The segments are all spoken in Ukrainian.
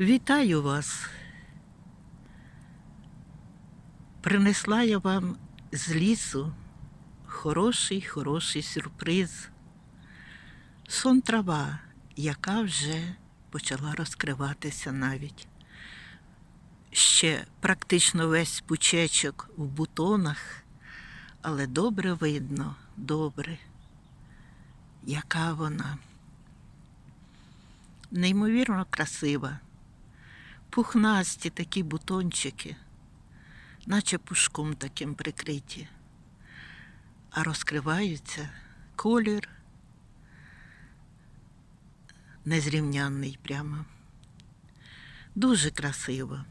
Вітаю вас. Принесла я вам з лісу хороший, хороший сюрприз. Сон трава, яка вже почала розкриватися навіть. Ще практично весь пучечок в бутонах, але добре видно, добре, яка вона. Неймовірно красива. Пухнасті такі бутончики, наче пушком таким прикриті, а розкриваються колір незрівнянний прямо. Дуже красиво.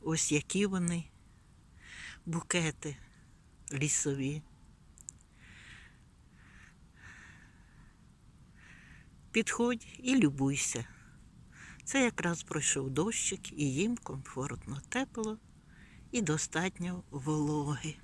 Ось які вони букети лісові. Підходь і любуйся. Це якраз пройшов дощик, і їм комфортно, тепло і достатньо вологи.